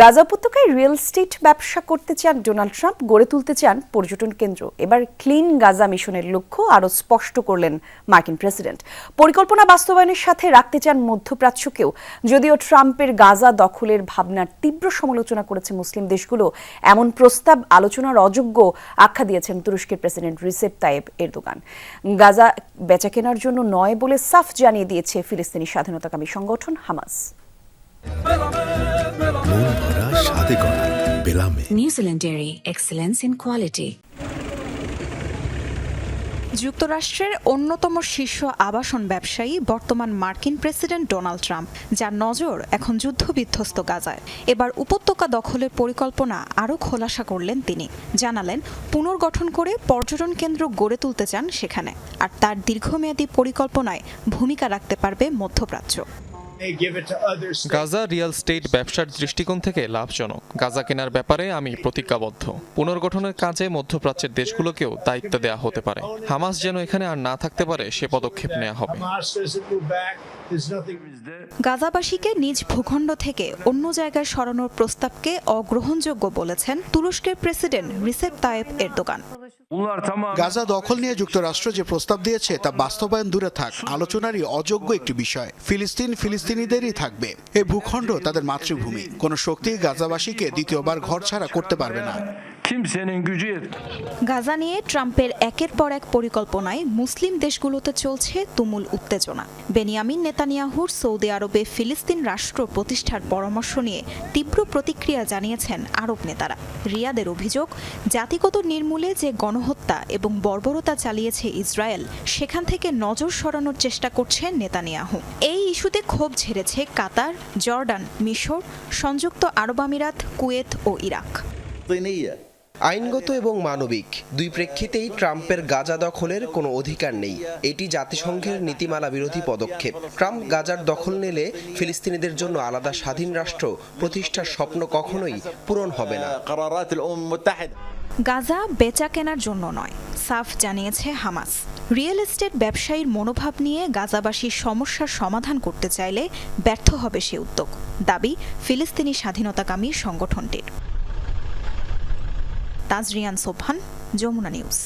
গাজা উপত্যকায় real estate ব্যবসা করতে চান ডোনাল্ড ট্রাম্প, গড়ে তুলতে চান পর্যটন কেন্দ্র। এবার ক্লিন গাজা মিশনের লক্ষ্য আরও স্পষ্ট করলেন মার্কিন প্রেসিডেন্ট। পরিকল্পনা বাস্তবায়নের সাথে রাখতে চান মধ্যপ্রাচ্যকেও। যদিও ট্রাম্পের গাজা দখলের ভাবনার তীব্র সমালোচনা করেছে মুসলিম দেশগুলো, এমন প্রস্তাব আলোচনার অযোগ্য আখ্যা দিয়েছেন তুরস্কের president Recep Tayyip Erdogan. Gaza বেচা কেনার জন্য নয় বলে সাফ জানিয়ে দিয়েছে ফিলিস্তিনি স্বাধীনতাকামী সংগঠন হামাস। মন ভরা স্বাদে করা বেলামে। New Zealand Dairy, excellence in quality. যুক্তরাষ্ট্রের অন্যতম শীর্ষ আবাসন ব্যবসায়ী বর্তমান মার্কিন প্রেসিডেন্ট ডোনাল্ড ট্রাম্প যার নজর এখন যুদ্ধবিধ্বস্ত গাজায়। এবার উপত্যকা দখলের পরিকল্পনা আরও খোলাসা করলেন তিনি। জানালেন পুনর্গঠন করে পর্যটন কেন্দ্র গড়ে তুলতে চান সেখানে। আর তার দীর্ঘমেয়াদী পরিকল্পনায় ভূমিকা রাখতে পারবে মধ্যপ্রাচ্য। গাজা রিয়েল স্টেট ব্যবসার দৃষ্টিকোণ থেকে লাভজনক। গাজা কেনার ব্যাপারে আমি প্রতিজ্ঞাবদ্ধ। পুনর্গঠনের কাজে মধ্যপ্রাচ্যের দেশগুলোকেও দায়িত্ব দেওয়া হতে পারে। হামাস যেন এখানে আর না থাকতে পারে সে পদক্ষেপ নেওয়া হবে. গাজাবাসীকে নিজ ভূখণ্ড থেকে অন্য জায়গায় সরানোর প্রস্তাবকে অগ্রহণযোগ্য বলেছেন তুরস্কের president Recep Tayyip Erdogan. Gaza দখল নিয়ে যুক্তরাষ্ট্র যে প্রস্তাব দিয়েছে তা বাস্তবায়ন দূরে থাক। আলোচনারই অযোগ্য একটি বিষয়। ফিলিস্তিন ফিলিস্তিন ফিলিস্তিনিদেরই থাকবে। এই ভূখণ্ড তাদের মাতৃভূমি। কোনো শক্তি গাজাবাসীকে দ্বিতীয়বার ঘর ছাড়া করতে পারবে না। Kimsenin gücü yetmez. গাজা নিয়ে ট্রাম্পের একের পর এক পরিকল্পনায় মুসলিম দেশগুলোতে চলছে তুমুল উত্তেজনা। বেনিয়ামিন নেতানিয়াহুর সৌদি আরবে ফিলিস্তিন রাষ্ট্র প্রতিষ্ঠার পরামর্শ নিয়ে তীব্র প্রতিক্রিয়া জানিয়েছেন আরব নেতারা। রিয়াদের অভিযোগ জাতিগত নির্মূলে যে গণহত্যা এবং বর্বরতা চালিয়েছে ইসরায়েল সেখান থেকে নজর সরানোর চেষ্টা করছে নেতানিয়াহু। এই ইস্যুতে ক্ষোভ ঝেড়েছে কাতার জর্ডান মিশর সংযুক্ত আরব আমিরাত কুয়েত ও ইরাক। আইনগত এবং মানবিক, দুই প্রেক্ষিতেই ট্রাম্পের গাজা দখলের কোনো অধিকার নেই। এটি জাতিসংঘের নীতিমালা বিরোধী পদক্ষেপ। ট্রাম্প গাজার দখল নিলে ফিলিস্তিনিদের জন্য আলাদা স্বাধীন রাষ্ট্র প্রতিষ্ঠার স্বপ্ন কখনোই পূরণ হবে না। গাজা বেচা কেনার জন্য নয়, সাফ জানিয়েছে হামাস। রিয়েল এস্টেট ব্যবসায়ীর মনোভাব নিয়ে গাজাবাসীর সমস্যার সমাধান করতে চাইলে ব্যর্থ হবে সে উদ্যোগ, দাবি ফিলিস্তিনি স্বাধীনতাকামী সংগঠনটির। তাজরিয়ান সোবহান যমুনা নিউজ।